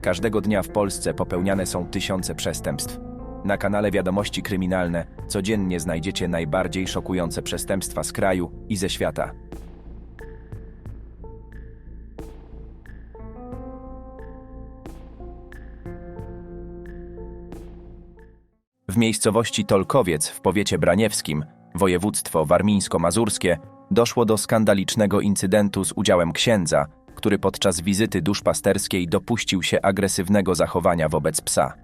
Każdego dnia w Polsce popełniane są tysiące przestępstw. Na kanale Wiadomości Kryminalne codziennie znajdziecie najbardziej szokujące przestępstwa z kraju i ze świata. W miejscowości Tolkowiec w powiecie braniewskim, województwo warmińsko-mazurskie, doszło do skandalicznego incydentu z udziałem księdza, który podczas wizyty duszpasterskiej dopuścił się agresywnego zachowania wobec psa.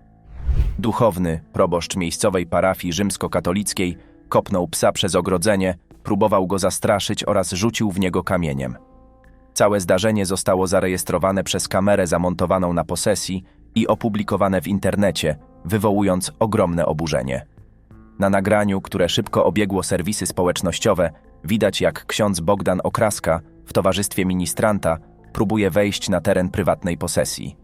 Duchowny, proboszcz miejscowej parafii rzymskokatolickiej, kopnął psa przez ogrodzenie, próbował go zastraszyć oraz rzucił w niego kamieniem. Całe zdarzenie zostało zarejestrowane przez kamerę zamontowaną na posesji i opublikowane w internecie, wywołując ogromne oburzenie. Na nagraniu, które szybko obiegło serwisy społecznościowe, widać jak ksiądz Bogdan Okraska w towarzystwie ministranta próbuje wejść na teren prywatnej posesji.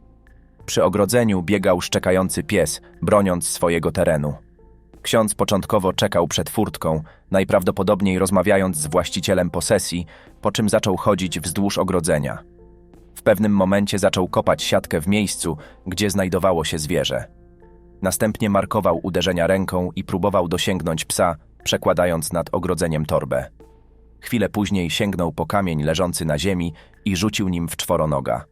Przy ogrodzeniu biegał szczekający pies, broniąc swojego terenu. Ksiądz początkowo czekał przed furtką, najprawdopodobniej rozmawiając z właścicielem posesji, po czym zaczął chodzić wzdłuż ogrodzenia. W pewnym momencie zaczął kopać siatkę w miejscu, gdzie znajdowało się zwierzę. Następnie markował uderzenia ręką i próbował dosięgnąć psa, przekładając nad ogrodzeniem torbę. Chwilę później sięgnął po kamień leżący na ziemi i rzucił nim w czworonoga.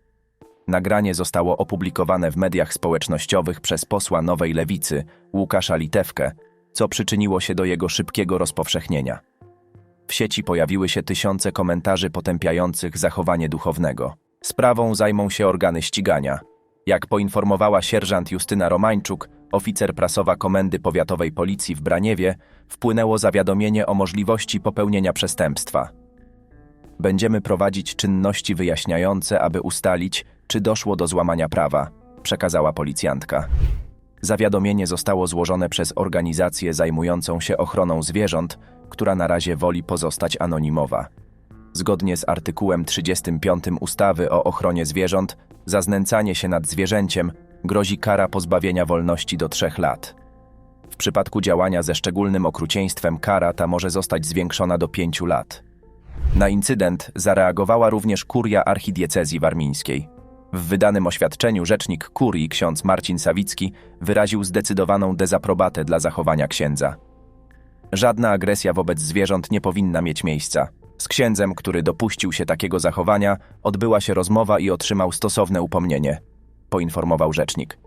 Nagranie zostało opublikowane w mediach społecznościowych przez posła Nowej Lewicy, Łukasza Litewkę, co przyczyniło się do jego szybkiego rozpowszechnienia. W sieci pojawiły się tysiące komentarzy potępiających zachowanie duchownego. Sprawą zajmą się organy ścigania. Jak poinformowała sierżant Justyna Romańczuk, oficer prasowa Komendy Powiatowej Policji w Braniewie, wpłynęło zawiadomienie o możliwości popełnienia przestępstwa. Będziemy prowadzić czynności wyjaśniające, aby ustalić, czy doszło do złamania prawa, przekazała policjantka. Zawiadomienie zostało złożone przez organizację zajmującą się ochroną zwierząt, która na razie woli pozostać anonimowa. Zgodnie z artykułem 35 ustawy o ochronie zwierząt, za znęcanie się nad zwierzęciem grozi kara pozbawienia wolności do trzech lat. W przypadku działania ze szczególnym okrucieństwem kara ta może zostać zwiększona do pięciu lat. Na incydent zareagowała również kuria archidiecezji warmińskiej. W wydanym oświadczeniu rzecznik kurii ksiądz Marcin Sawicki wyraził zdecydowaną dezaprobatę dla zachowania księdza. Żadna agresja wobec zwierząt nie powinna mieć miejsca. Z księdzem, który dopuścił się takiego zachowania, odbyła się rozmowa i otrzymał stosowne upomnienie, poinformował rzecznik.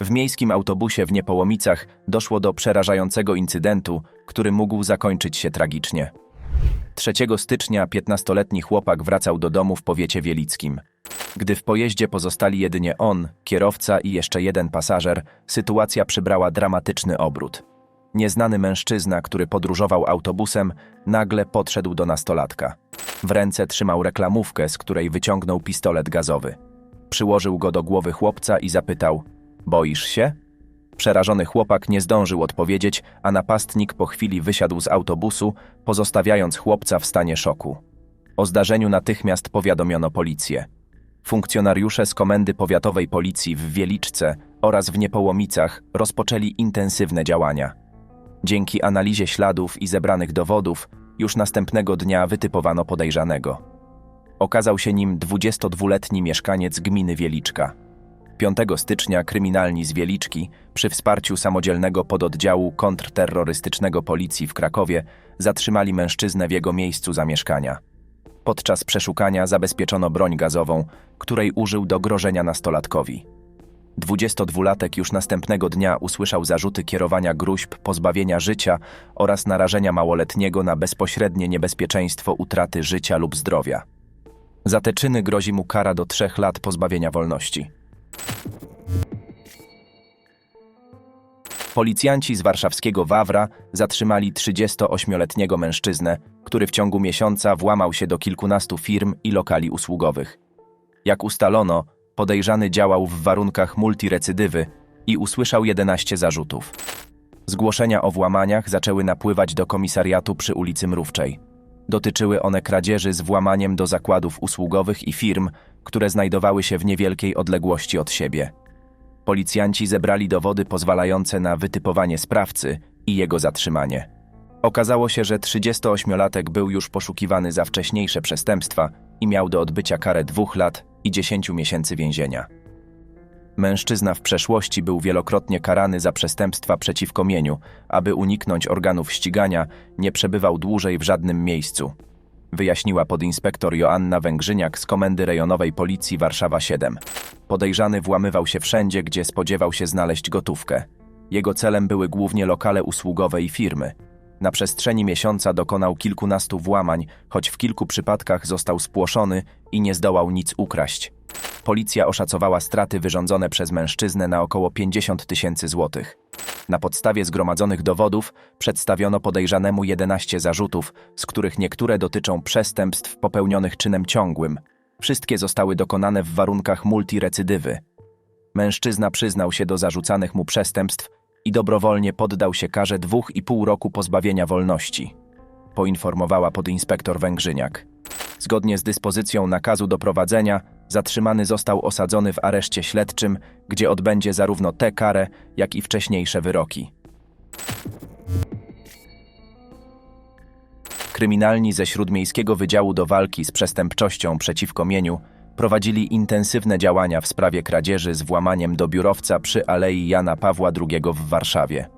W miejskim autobusie w Niepołomicach doszło do przerażającego incydentu, który mógł zakończyć się tragicznie. 3 stycznia 15-letni chłopak wracał do domu w powiecie wielickim. Gdy w pojeździe pozostali jedynie on, kierowca i jeszcze jeden pasażer, sytuacja przybrała dramatyczny obrót. Nieznany mężczyzna, który podróżował autobusem, nagle podszedł do nastolatka. W ręce trzymał reklamówkę, z której wyciągnął pistolet gazowy. Przyłożył go do głowy chłopca i zapytał: Boisz się? Przerażony chłopak nie zdążył odpowiedzieć, a napastnik po chwili wysiadł z autobusu, pozostawiając chłopca w stanie szoku. O zdarzeniu natychmiast powiadomiono policję. Funkcjonariusze z Komendy Powiatowej Policji w Wieliczce oraz w Niepołomicach rozpoczęli intensywne działania. Dzięki analizie śladów i zebranych dowodów, już następnego dnia wytypowano podejrzanego. Okazał się nim 22-letni mieszkaniec gminy Wieliczka. 5 stycznia kryminalni z Wieliczki, przy wsparciu samodzielnego pododdziału kontrterrorystycznego policji w Krakowie, zatrzymali mężczyznę w jego miejscu zamieszkania. Podczas przeszukania zabezpieczono broń gazową, której użył do grożenia nastolatkowi. 22-latek już następnego dnia usłyszał zarzuty kierowania gruźb pozbawienia życia oraz narażenia małoletniego na bezpośrednie niebezpieczeństwo utraty życia lub zdrowia. Za te czyny grozi mu kara do trzech lat pozbawienia wolności. Policjanci z warszawskiego Wawra zatrzymali 38-letniego mężczyznę, który w ciągu miesiąca włamał się do kilkunastu firm i lokali usługowych. Jak ustalono, podejrzany działał w warunkach multirecydywy i usłyszał 11 zarzutów. Zgłoszenia o włamaniach zaczęły napływać do komisariatu przy ulicy Mrówczej. Dotyczyły one kradzieży z włamaniem do zakładów usługowych i firm, które znajdowały się w niewielkiej odległości od siebie. Policjanci zebrali dowody pozwalające na wytypowanie sprawcy i jego zatrzymanie. Okazało się, że 38-latek był już poszukiwany za wcześniejsze przestępstwa i miał do odbycia karę dwóch lat i 10 miesięcy więzienia. Mężczyzna w przeszłości był wielokrotnie karany za przestępstwa przeciwko mieniu, aby uniknąć organów ścigania, nie przebywał dłużej w żadnym miejscu. Wyjaśniła podinspektor Joanna Węgrzyniak z Komendy Rejonowej Policji Warszawa 7. Podejrzany włamywał się wszędzie, gdzie spodziewał się znaleźć gotówkę. Jego celem były głównie lokale usługowe i firmy. Na przestrzeni miesiąca dokonał kilkunastu włamań, choć w kilku przypadkach został spłoszony i nie zdołał nic ukraść. Policja oszacowała straty wyrządzone przez mężczyznę na około 50 tysięcy złotych. Na podstawie zgromadzonych dowodów przedstawiono podejrzanemu 11 zarzutów, z których niektóre dotyczą przestępstw popełnionych czynem ciągłym. Wszystkie zostały dokonane w warunkach multirecydywy. Mężczyzna przyznał się do zarzucanych mu przestępstw i dobrowolnie poddał się karze dwóch i pół roku pozbawienia wolności, poinformowała podinspektor Węgrzyniak. Zgodnie z dyspozycją nakazu doprowadzenia, zatrzymany został osadzony w areszcie śledczym, gdzie odbędzie zarówno tę karę, jak i wcześniejsze wyroki. Kryminalni ze Śródmiejskiego Wydziału do Walki z Przestępczością przeciwko Mieniu prowadzili intensywne działania w sprawie kradzieży z włamaniem do biurowca przy Alei Jana Pawła II w Warszawie.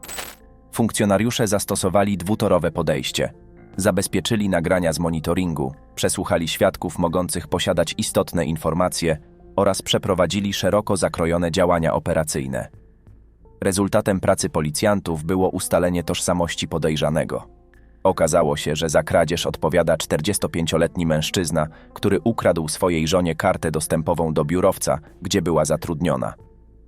Funkcjonariusze zastosowali dwutorowe podejście. Zabezpieczyli nagrania z monitoringu, przesłuchali świadków mogących posiadać istotne informacje oraz przeprowadzili szeroko zakrojone działania operacyjne. Rezultatem pracy policjantów było ustalenie tożsamości podejrzanego. Okazało się, że za kradzież odpowiada 45-letni mężczyzna, który ukradł swojej żonie kartę dostępową do biurowca, gdzie była zatrudniona.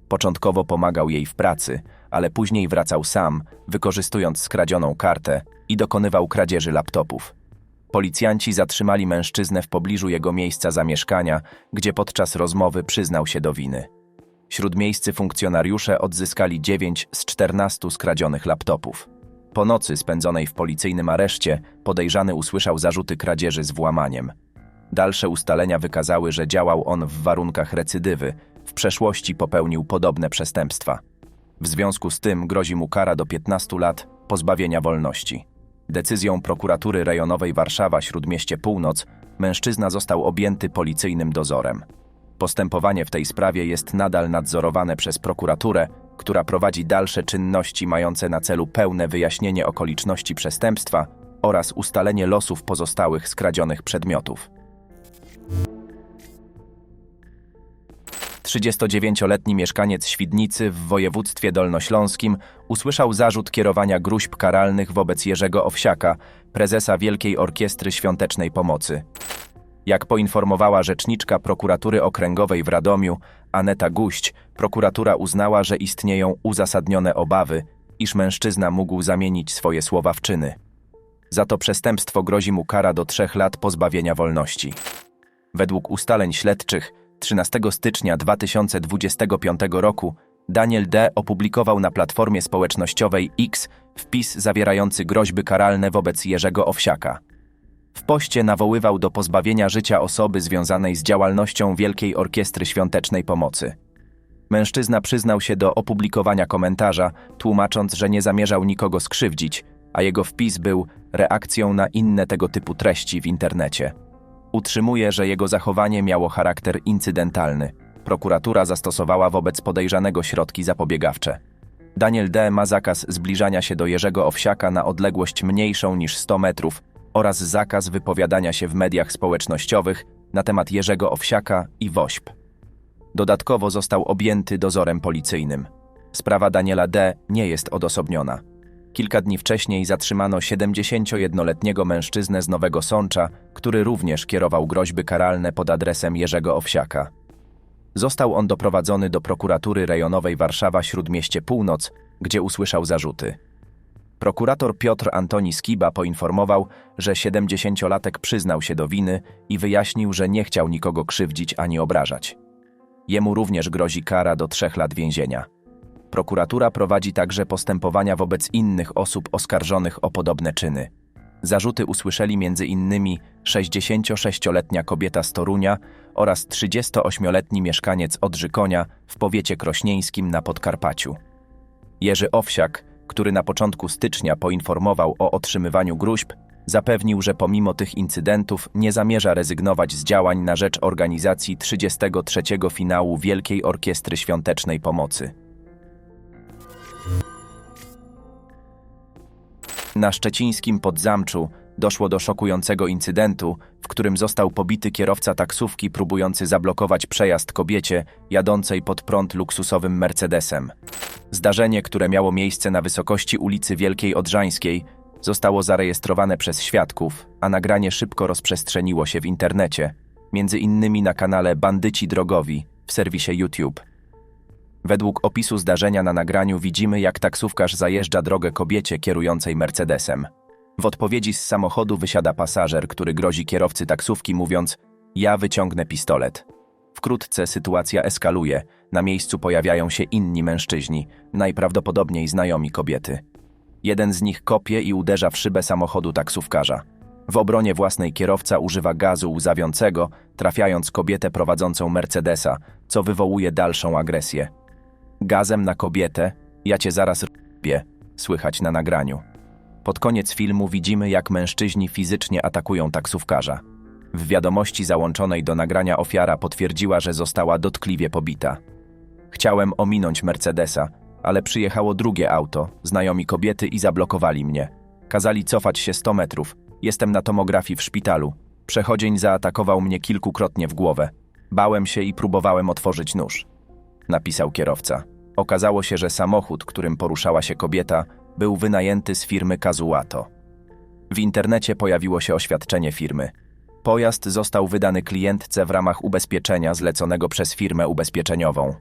Początkowo pomagał jej w pracy, ale później wracał sam, wykorzystując skradzioną kartę i dokonywał kradzieży laptopów. Policjanci zatrzymali mężczyznę w pobliżu jego miejsca zamieszkania, gdzie podczas rozmowy przyznał się do winy. Śródmiejscy funkcjonariusze odzyskali 9 z 14 skradzionych laptopów. Po nocy spędzonej w policyjnym areszcie podejrzany usłyszał zarzuty kradzieży z włamaniem. Dalsze ustalenia wykazały, że działał on w warunkach recydywy, w przeszłości popełnił podobne przestępstwa. W związku z tym grozi mu kara do 15 lat pozbawienia wolności. Decyzją prokuratury rejonowej Warszawa Śródmieście Północ mężczyzna został objęty policyjnym dozorem. Postępowanie w tej sprawie jest nadal nadzorowane przez prokuraturę, która prowadzi dalsze czynności mające na celu pełne wyjaśnienie okoliczności przestępstwa oraz ustalenie losów pozostałych skradzionych przedmiotów. 39-letni mieszkaniec Świdnicy w województwie dolnośląskim usłyszał zarzut kierowania gruźb karalnych wobec Jerzego Owsiaka, prezesa Wielkiej Orkiestry Świątecznej Pomocy. Jak poinformowała rzeczniczka prokuratury okręgowej w Radomiu, Aneta Guść, prokuratura uznała, że istnieją uzasadnione obawy, iż mężczyzna mógł zamienić swoje słowa w czyny. Za to przestępstwo grozi mu kara do trzech lat pozbawienia wolności. Według ustaleń śledczych 13 stycznia 2025 roku Daniel D. opublikował na platformie społecznościowej X wpis zawierający groźby karalne wobec Jerzego Owsiaka. W poście nawoływał do pozbawienia życia osoby związanej z działalnością Wielkiej Orkiestry Świątecznej Pomocy. Mężczyzna przyznał się do opublikowania komentarza, tłumacząc, że nie zamierzał nikogo skrzywdzić, a jego wpis był reakcją na inne tego typu treści w internecie. Utrzymuje, że jego zachowanie miało charakter incydentalny. Prokuratura zastosowała wobec podejrzanego środki zapobiegawcze. Daniel D. ma zakaz zbliżania się do Jerzego Owsiaka na odległość mniejszą niż 100 metrów oraz zakaz wypowiadania się w mediach społecznościowych na temat Jerzego Owsiaka i WOŚP. Dodatkowo został objęty dozorem policyjnym. Sprawa Daniela D. nie jest odosobniona. Kilka dni wcześniej zatrzymano 71-letniego mężczyznę z Nowego Sącza, który również kierował groźby karalne pod adresem Jerzego Owsiaka. Został on doprowadzony do prokuratury rejonowej Warszawa Śródmieście Północ, gdzie usłyszał zarzuty. Prokurator Piotr Antoni Skiba poinformował, że 70-latek przyznał się do winy i wyjaśnił, że nie chciał nikogo krzywdzić ani obrażać. Jemu również grozi kara do trzech lat więzienia. Prokuratura prowadzi także postępowania wobec innych osób oskarżonych o podobne czyny. Zarzuty usłyszeli m.in. 66-letnia kobieta z Torunia oraz 38-letni mieszkaniec Odrzykonia w powiecie krośnieńskim na Podkarpaciu. Jerzy Owsiak, który na początku stycznia poinformował o otrzymywaniu gruźb, zapewnił, że pomimo tych incydentów nie zamierza rezygnować z działań na rzecz organizacji 33. finału Wielkiej Orkiestry Świątecznej Pomocy. Na szczecińskim Podzamczu doszło do szokującego incydentu, w którym został pobity kierowca taksówki próbujący zablokować przejazd kobiecie jadącej pod prąd luksusowym Mercedesem. Zdarzenie, które miało miejsce na wysokości ulicy Wielkiej Odrzańskiej, zostało zarejestrowane przez świadków, a nagranie szybko rozprzestrzeniło się w internecie, między innymi na kanale Bandyci Drogowi w serwisie YouTube. Według opisu zdarzenia na nagraniu widzimy, jak taksówkarz zajeżdża drogę kobiecie kierującej Mercedesem. W odpowiedzi z samochodu wysiada pasażer, który grozi kierowcy taksówki, mówiąc: Ja wyciągnę pistolet. Wkrótce sytuacja eskaluje, na miejscu pojawiają się inni mężczyźni, najprawdopodobniej znajomi kobiety. Jeden z nich kopie i uderza w szybę samochodu taksówkarza. W obronie własnej kierowca używa gazu łzawiącego, trafiając kobietę prowadzącą Mercedesa, co wywołuje dalszą agresję. Gazem na kobietę, ja cię zaraz robię, słychać na nagraniu. Pod koniec filmu widzimy, jak mężczyźni fizycznie atakują taksówkarza. W wiadomości załączonej do nagrania ofiara potwierdziła, że została dotkliwie pobita. Chciałem ominąć Mercedesa, ale przyjechało drugie auto, znajomi kobiety i zablokowali mnie. Kazali cofać się 100 metrów. Jestem na tomografii w szpitalu. Przechodzień zaatakował mnie kilkukrotnie w głowę. Bałem się i próbowałem otworzyć nóż. Napisał kierowca. Okazało się, że samochód, którym poruszała się kobieta, był wynajęty z firmy Kazuato. W internecie pojawiło się oświadczenie firmy. Pojazd został wydany klientce w ramach ubezpieczenia zleconego przez firmę ubezpieczeniową.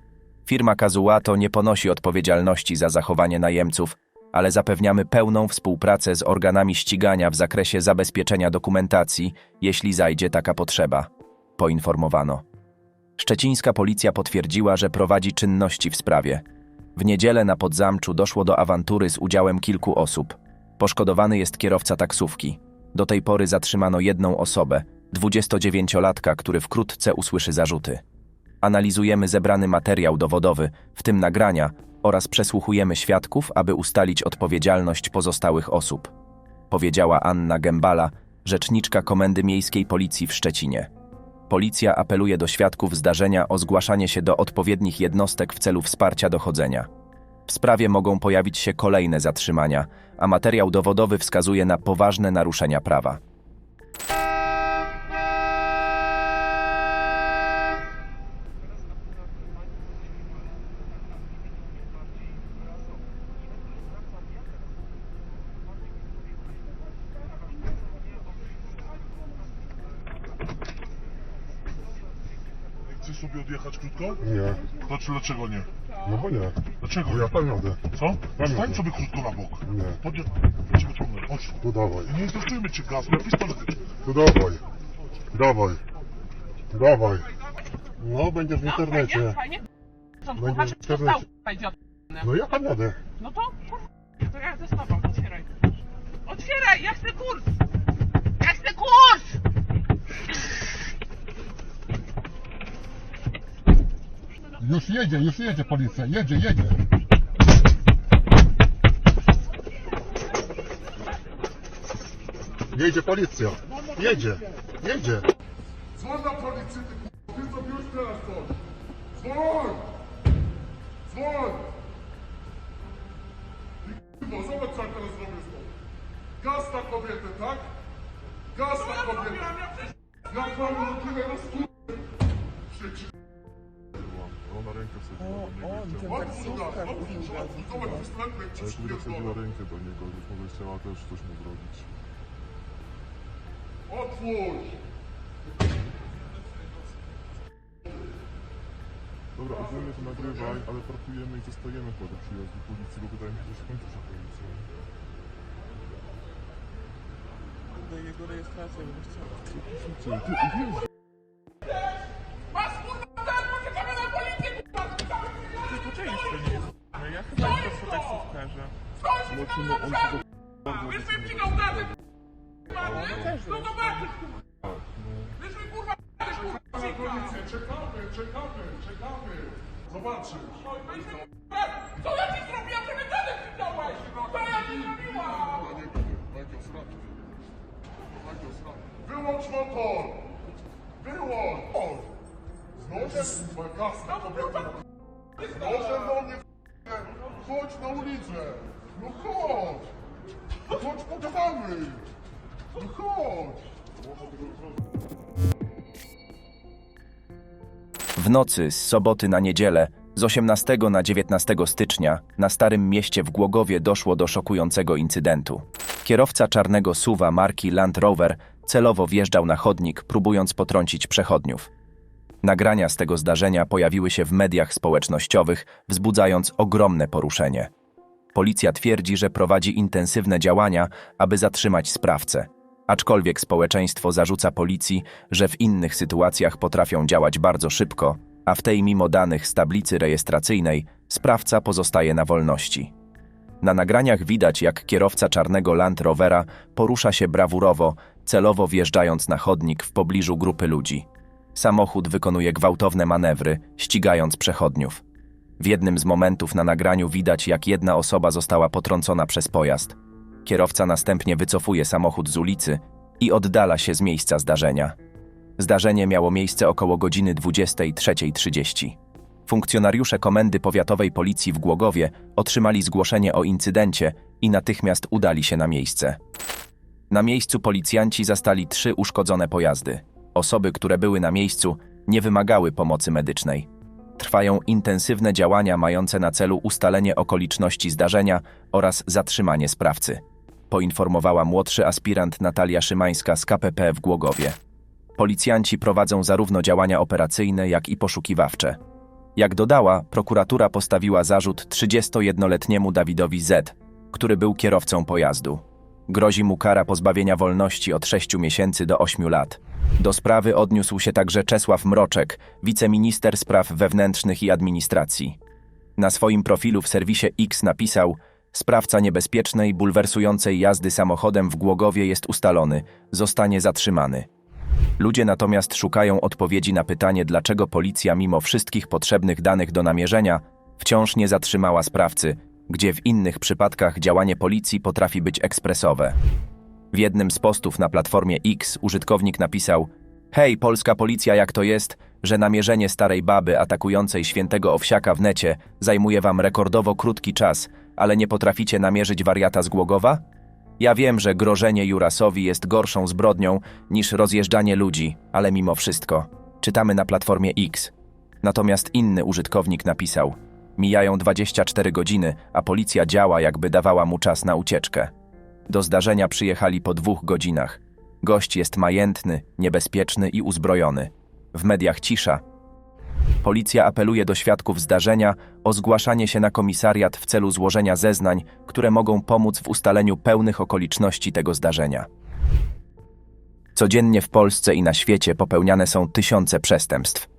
Firma Kazuato nie ponosi odpowiedzialności za zachowanie najemców, ale zapewniamy pełną współpracę z organami ścigania w zakresie zabezpieczenia dokumentacji, jeśli zajdzie taka potrzeba, poinformowano. Szczecińska policja potwierdziła, że prowadzi czynności w sprawie. W niedzielę na Podzamczu doszło do awantury z udziałem kilku osób. Poszkodowany jest kierowca taksówki. Do tej pory zatrzymano jedną osobę, 29-latka, który wkrótce usłyszy zarzuty. Analizujemy zebrany materiał dowodowy, w tym nagrania, oraz przesłuchujemy świadków, aby ustalić odpowiedzialność pozostałych osób, powiedziała Anna Gębala, rzeczniczka Komendy Miejskiej Policji w Szczecinie. Policja apeluje do świadków zdarzenia o zgłaszanie się do odpowiednich jednostek w celu wsparcia dochodzenia. W sprawie mogą pojawić się kolejne zatrzymania, a materiał dowodowy wskazuje na poważne naruszenia prawa. Chcesz sobie odjechać krótko? Nie, Czy dlaczego nie? no bo nie. Dlaczego? Bo ja tam jadę. Co? Tam Stań jadę. sobie krótko na bok. Nie. Podjedź. Ja cię wyciągnę. Chodź. To dawaj. Nie interesujemy cię gaz, pistolet wyciągnę. To dawaj. Dawaj. Dawaj. No, będzie w internecie. Fajnie, fajnie. Będzie kuchacze, w internecie. stał idiot. No ja tam jadę. No to, to ja ze tobą, otwieraj. Otwieraj, ja chcę kurs! Ja chcę kurs! Już jedzie, już jedzie policja. Jedzie, jedzie. Jedzie policja. Jedzie. Jedzie. Dzwoń na policję, ty. Ty zrobiłeś teraz coś. Dzwoń! Dzwoń! Ty k***a, zobacz co ja teraz zrobię z tobą. Gaz na kobietę, tak? Gaz na kobietę. Ja twoją Ale kobieta wsadziła przypierdolę. rękę do niego, być może chciała też coś mu zrobić. Otwórz! Dobra, ogólnie to nagrywaj, ale parkujemy i zostajemy chyba do przyjazdu policji, bo wydaje mi się, że skończy się policja. Do jego rejestracji bym chciała. Ty, ty, wiesz, Masz synu, on się do... Wyszły ci gałdany, No zobaczysz, kurwa! Wyszły, kurwa, też, kurwa, czekamy, czekamy, czekamy. Zobaczysz. No kurwa! Co ja ci zrobiłam, że mnie dalej krzyczałeś? Co ja ci zrobiłam? Wyłącz motor! Wyłącz! Z nożem, kurwa, gasta nożem do mnie, Chodź na ulicę! No chodź! Pogadamy! No chodź! W nocy z soboty na niedzielę, z 18 na 19 stycznia, na Starym Mieście w Głogowie doszło do szokującego incydentu. Kierowca czarnego suwa marki Land Rover celowo wjeżdżał na chodnik, próbując potrącić przechodniów. Nagrania z tego zdarzenia pojawiły się w mediach społecznościowych, wzbudzając ogromne poruszenie. Policja twierdzi, że prowadzi intensywne działania, aby zatrzymać sprawcę. Aczkolwiek społeczeństwo zarzuca policji, że w innych sytuacjach potrafią działać bardzo szybko, a w tej mimo danych z tablicy rejestracyjnej sprawca pozostaje na wolności. Na nagraniach widać, jak kierowca czarnego Land Rovera porusza się brawurowo, celowo wjeżdżając na chodnik w pobliżu grupy ludzi. Samochód wykonuje gwałtowne manewry, ścigając przechodniów. W jednym z momentów na nagraniu widać, jak jedna osoba została potrącona przez pojazd. Kierowca następnie wycofuje samochód z ulicy i oddala się z miejsca zdarzenia. Zdarzenie miało miejsce około godziny 23.30. Funkcjonariusze Komendy Powiatowej Policji w Głogowie otrzymali zgłoszenie o incydencie i natychmiast udali się na miejsce. Na miejscu policjanci zastali trzy uszkodzone pojazdy. Osoby, które były na miejscu, nie wymagały pomocy medycznej. Trwają intensywne działania mające na celu ustalenie okoliczności zdarzenia oraz zatrzymanie sprawcy, poinformowała młodszy aspirant Natalia Szymańska z KPP w Głogowie. Policjanci prowadzą zarówno działania operacyjne, jak i poszukiwawcze. Jak dodała, prokuratura postawiła zarzut 31-letniemu Dawidowi Z, który był kierowcą pojazdu. Grozi mu kara pozbawienia wolności od 6 miesięcy do 8 lat. Do sprawy odniósł się także Czesław Mroczek, wiceminister spraw wewnętrznych i administracji. Na swoim profilu w serwisie X napisał: Sprawca niebezpiecznej, bulwersującej jazdy samochodem w Głogowie jest ustalony, zostanie zatrzymany. Ludzie natomiast szukają odpowiedzi na pytanie, dlaczego policja, mimo wszystkich potrzebnych danych do namierzenia, wciąż nie zatrzymała sprawcy, gdzie w innych przypadkach działanie policji potrafi być ekspresowe. W jednym z postów na platformie X użytkownik napisał: Hej, polska policja, jak to jest, że namierzenie starej baby atakującej świętego owsiaka w necie zajmuje wam rekordowo krótki czas, ale nie potraficie namierzyć wariata z Głogowa? Ja wiem, że grożenie Jurasowi jest gorszą zbrodnią niż rozjeżdżanie ludzi, ale mimo wszystko. Czytamy na platformie X. Natomiast inny użytkownik napisał: Mijają 24 godziny, a policja działa, jakby dawała mu czas na ucieczkę. Do zdarzenia przyjechali po dwóch godzinach. Gość jest majętny, niebezpieczny i uzbrojony. W mediach cisza. Policja apeluje do świadków zdarzenia o zgłaszanie się na komisariat w celu złożenia zeznań, które mogą pomóc w ustaleniu pełnych okoliczności tego zdarzenia. Codziennie w Polsce i na świecie popełniane są tysiące przestępstw.